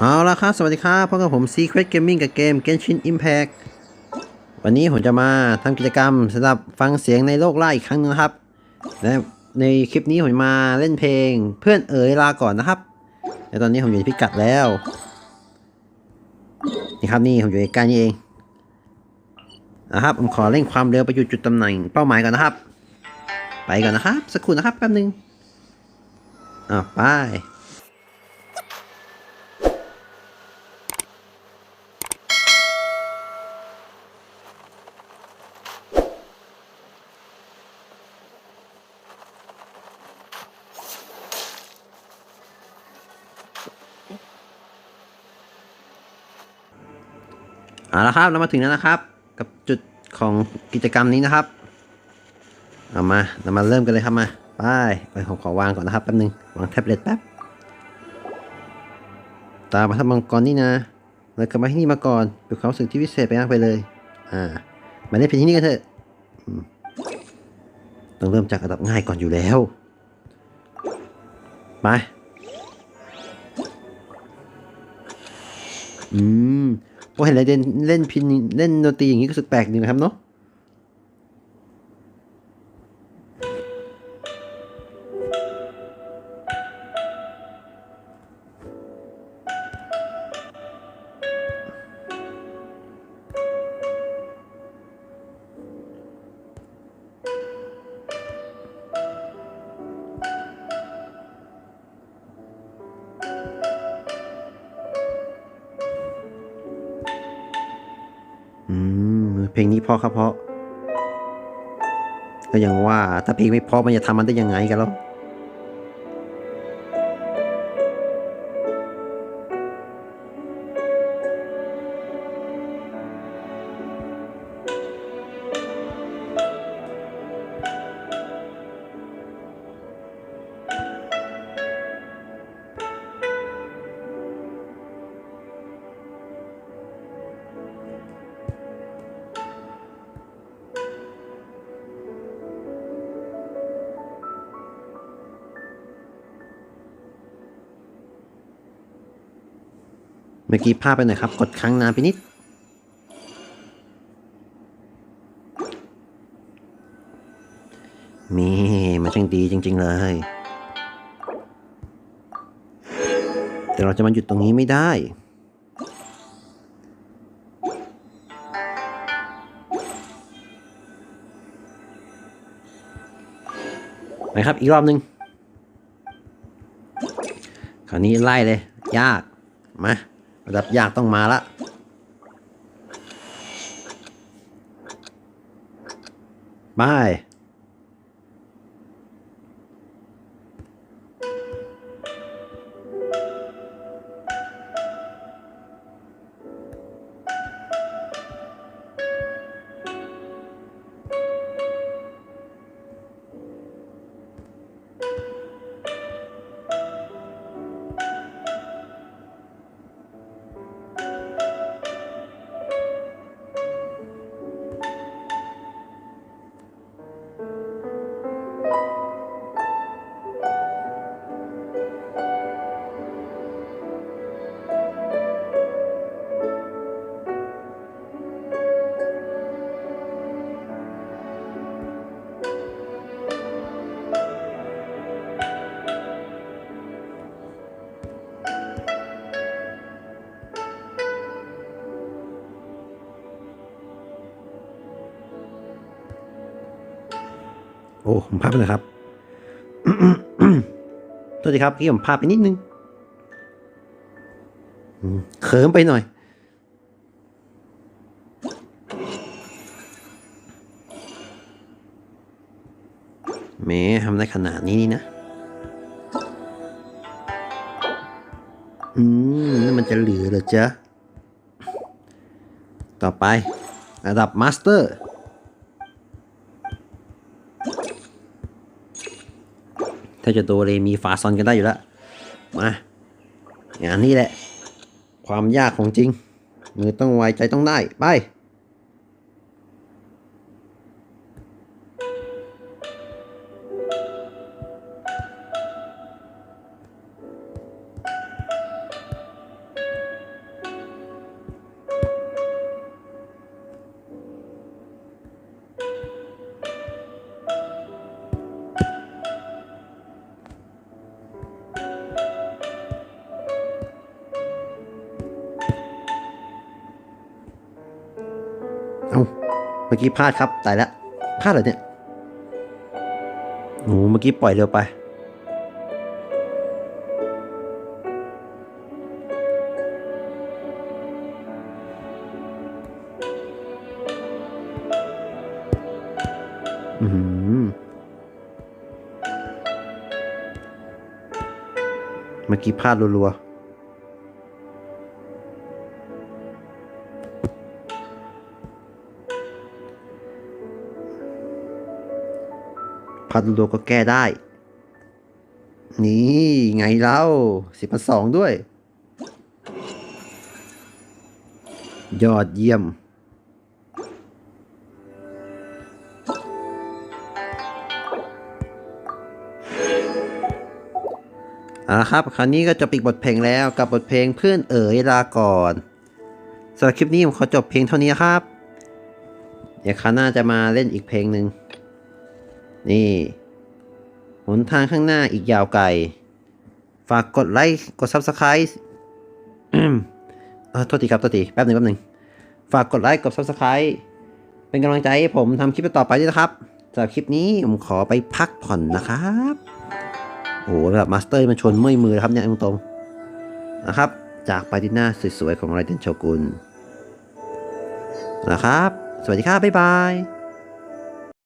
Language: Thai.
เอาละครับ สวัสดีครับพบกับผม Secret Gaming กับเกม Genshin Impact วันนี้ผมจะมาทำกิจกรรมสำหรับฟังเสียงในโลกล่าอีกครั้งนึงนะครับ และในคลิปนี้ผมมาเล่นเพลงเพื่อนเอ๋ยลาก่อนนะครับและตอนนี้ผมอยู่ที่พิกัดแล้ว นี่ครับนี่ผมอยู่ใกล้ๆนี่เอง นะครับ ผมขอเร่งความเร็วไปอยู่จุดตำแหน่งเป้าหมายก่อนนะครับ ไปก่อนนะครับ สักครู่นะครับแป๊บนึงอ่าไป เอาละครับเรามาถึงแล้วนะครับ กับจุดของกิจกรรมนี้นะครับเอามาเรามาเริ่มกันเลยครับมาไปไปผมขอวางก่อนนะครับแป๊บนึงวางแท็บเล็ตแป๊บตามมาทับมังกรนี่นะแล้วกลับมาที่นี่มาก่อนเป็นความรู้สึกที่พิเศษไปมากไปเลย อ่ามาเล่นเพลงที่นี่กันเถอะต้องเริ่มจากระดับง่ายก่อนอยู่แล้วไปอืม พอเห็นอะไรเล่นเล่นพินเล่นดนตรีอย่างนี้ก็รู้สึกแปลกดีนะครับเนาะ เพลงนี้เพราะครับเพราะก็ยังว่าถ้าเพลงไม่เพราะมันจะทำมันได้ยังไงกันแล้ว เมื่อกี้พลาดไปหน่อยครับ กดค้างนานไปนิด มีมันช่างดีจริง ๆ เลย แต่เราจะมาหยุดตรงนี้ไม่ได้ไปครับ อีกรอบหนึ่งคราวนี้ไล่เลย ยาก มา ระดับยากต้องมาละบาย โอ้ผมพลาดไปเลยครับโทษทีครับที่ผมพลาดไปนิดนึงเขิมไปหน่อยแหมทำได้ขนาดนี้นี่นะ อืมนั่นมันจะเหลือหรอจ๊ะ ต่อไประดับมาสเตอร์ ถ้าจะโดเรมีฟาซอนกันได้อยู่แล้วมาอย่างนี้แหละ ความยากของจริงมือต้องไวใจต้องได้ ไป มื่อกี้พลาดครับตายแล้วพลาดเหรอเนี่ยโอ้โหเมื่อกี้ปล่อยเร็วไป อืมเมื่อกี้พลาดรัวๆ พลาดรัวๆก็แก้ได้ นี่ไงเล่าสิบพันสองด้วย ยอดเยี่ยมอาละครับ คราวนี้ก็จบอีกบทเพลงแล้วกับบทเพลงเพื่อนเอ๋ยลาก่อนสำหรับคลิปนี้ผมขอจบเพลงเท่านี้ครับ เดี๋ยวคราวหน้าจะมาเล่นอีกเพลงหนึ่ง นี่หนทางข้างหน้าอีกยาวไกล ฝากกดไลค์กด Subscribe เออโทษทีครับโทษทีแป๊บหนึ่งแป๊บหนึ่งฝากกดไลค์กด Subscribe เป็นกำลังใจให้ผมทำคลิปต่อไปด้วยนะครับสำหรับคลิปนี้ผมขอไปพักผ่อนนะครับโอ้โหแบบมาสเตอร์มันชนเมื่อยมือครับเนี่ยตรงๆนะครับ จากปาติน่าสวยๆของไรเดนโชกุนนะครับ สวัสดีครับ บ๊ายบาย